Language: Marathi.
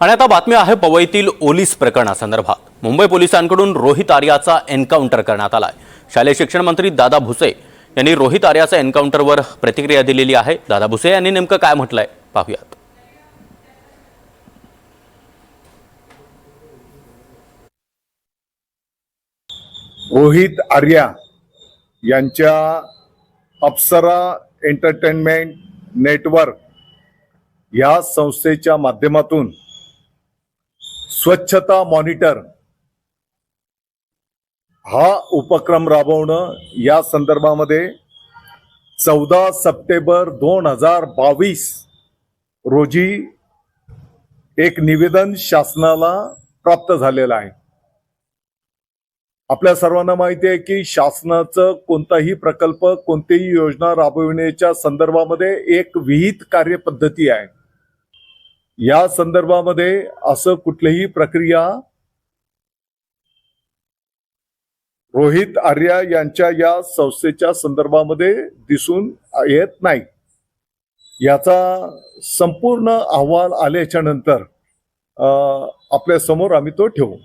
आणि आता बातमी आहे पवईतील ओलीस प्रकरणासंदर्भात. मुंबई पोलिसांकडून रोहित आर्याचा एन्काउंटर करण्यात आलाय. शालेय शिक्षण मंत्री दादा भुसे यांनी रोहित आर्याचा एन्काउंटरवर प्रतिक्रिया दिलेली आहे. दादा भुसे यांनी नेमकं काय म्हटलंय? पाहूयात. रोहित आर्या यांच्या अप्सरा एंटरटेनमेंट नेटवर्क या संस्थेच्या माध्यमातून स्वच्छता मॉनिटर हा उपक्रम राबवणं या संदर्भामध्ये चौदा सप्टेंबर दोन हजार बावीस रोजी एक निवेदन शासनाला प्राप्त झालेलं आहे. आपल्या सर्वांना माहिती आहे की शासनाचं कोणताही प्रकल्प कोणतीही योजना राबविण्याच्या संदर्भामध्ये एक विहित कार्यपद्धती आहे. या संदर्भामध्ये असं कुठलीही प्रक्रिया रोहित आर्या यांच्या या संस्थेच्या संदर्भामध्ये दिसून येत नाही. याचा संपूर्ण अहवाल आल्याच्यानंतर आपल्यासमोर आम्ही तो ठेवू.